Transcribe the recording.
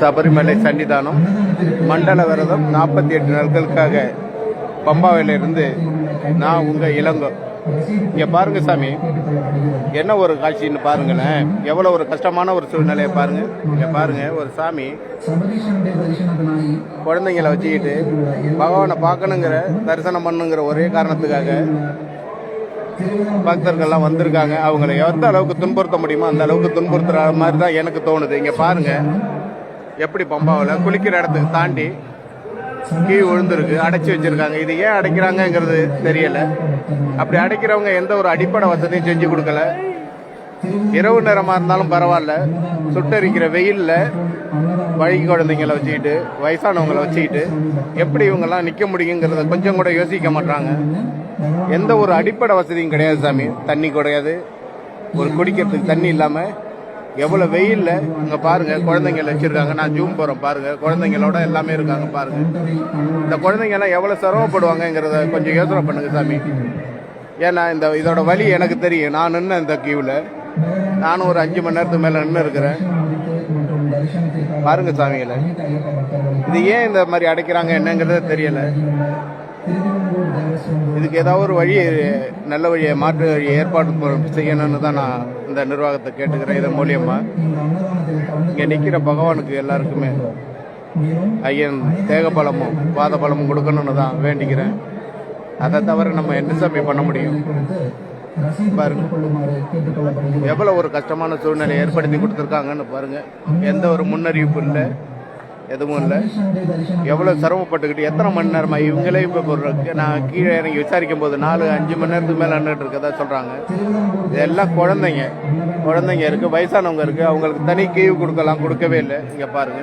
சபரிமலை சன்னிதானம் மண்டல விரதம் நாற்பத்தி எட்டு நாட்களுக்காக பம்பாவிலிருந்து நான் உங்கள் இளங்கோ. இங்கே பாருங்க சாமி. என்ன ஒரு காட்சின்னு பாருங்களேன். எவ்வளோ ஒரு கஷ்டமான ஒரு சூழ்நிலையை பாருங்க. இங்கே பாருங்க ஒரு சாமி குழந்தைங்களை வச்சுக்கிட்டு பகவானை பார்க்கணுங்கிற தரிசனம் பண்ணுங்கிற ஒரே காரணத்துக்காக பக்தர்கள்லாம் வந்திருக்காங்க. அவங்களை எந்த அளவுக்கு துன்புறுத்த முடியுமோ அந்த அளவுக்கு துன்புறுத்துற மாதிரி தான் எனக்கு தோணுது. இங்கே பாருங்க. எப்படி பம்பாவில்? குளிக்கிற இடத்துக்கு தாண்டி கீ விழுந்திருக்கு. அடைச்சி வச்சிருக்காங்க. இது ஏன் அடைக்கிறாங்கங்கிறது தெரியல. அப்படி அடைக்கிறவங்க எந்த ஒரு அடிப்படை வசதியும் செஞ்சு கொடுக்கல. இரவு நேரமாக இருந்தாலும் பரவாயில்ல. சுட்டரிக்கிற வெயிலில் வழி குழந்தைங்களை வச்சுக்கிட்டு வயசானவங்களை வச்சுக்கிட்டு எப்படி இவங்கெல்லாம் நிற்க முடியுங்கிறத கொஞ்சம் கூட யோசிக்க மாட்டாங்க எந்த ஒரு அடிப்படை வசதியும் கிடையாது சாமி. தண்ணி கிடையாது. ஒரு குடிக்கிறதுக்கு தண்ணி இல்லாம எவ்வளவு வெயில்ல இங்க பாருங்க குழந்தைங்க வச்சிருக்காங்க. நான் ஜூம் போறேன் பாருங்க. குழந்தைங்களோட எல்லாமே இருக்காங்க பாருங்க. இந்த குழந்தைங்க எல்லாம் எவ்வளவு சிரமப்படுவாங்கங்கிறத கொஞ்சம் யோசனை பண்ணுங்க சாமி. ஏன்னா இந்த இதோட வழி எனக்கு தெரியும். நான் நின்று இந்த கியூவில் நானும் ஒரு அஞ்சு மணி நேரத்துக்கு மேல நின்று இருக்கிறேன். பாருங்க சாமிகளை. இது ஏன் இந்த மாதிரி அடைக்கிறாங்க என்னங்கிறத தெரியல. இதுக்கு ஏதாவது ஒரு வழி நல்ல வழியை மாற்று வழி ஏற்பாடு செய்யணும்னு தான் நான் இந்த நிர்வாகத்தை கேட்டுக்கிறேன். இதன் மூலியமா இங்கே நிற்கிற பகவானுக்கு எல்லாருக்குமே ஐயன் தேக பலமும் பாத பலமும் கொடுக்கணும்னு தான் வேண்டிக்கிறேன். அதை தவிர நம்ம என்ன சாமி பண்ண முடியும்? பாருங்க. எவ்வளவு ஒரு கஷ்டமான சூழ்நிலை ஏற்படுத்தி கொடுத்துருக்காங்கன்னு பாருங்க. எந்த ஒரு முன்னறிவிப்பு இல்லை. எதுவும் இல்லை. எவ்வளவு சிரமப்பட்டுக்கிட்டு எத்தனை மணி நேரமா இவங்களே இப்போ நான் கீழே இறங்கி விசாரிக்கும் போது நாலு அஞ்சு மணி நேரத்துக்கு மேலே நின்றுட்டு இருக்கதா சொல்றாங்க. இதெல்லாம் குழந்தைங்க. குழந்தைங்க இருக்கு வயசானவங்க இருக்கு. அவங்களுக்கு தனி கீவு கொடுக்கலாம் கொடுக்கவே இல்லை. இங்க பாருங்க.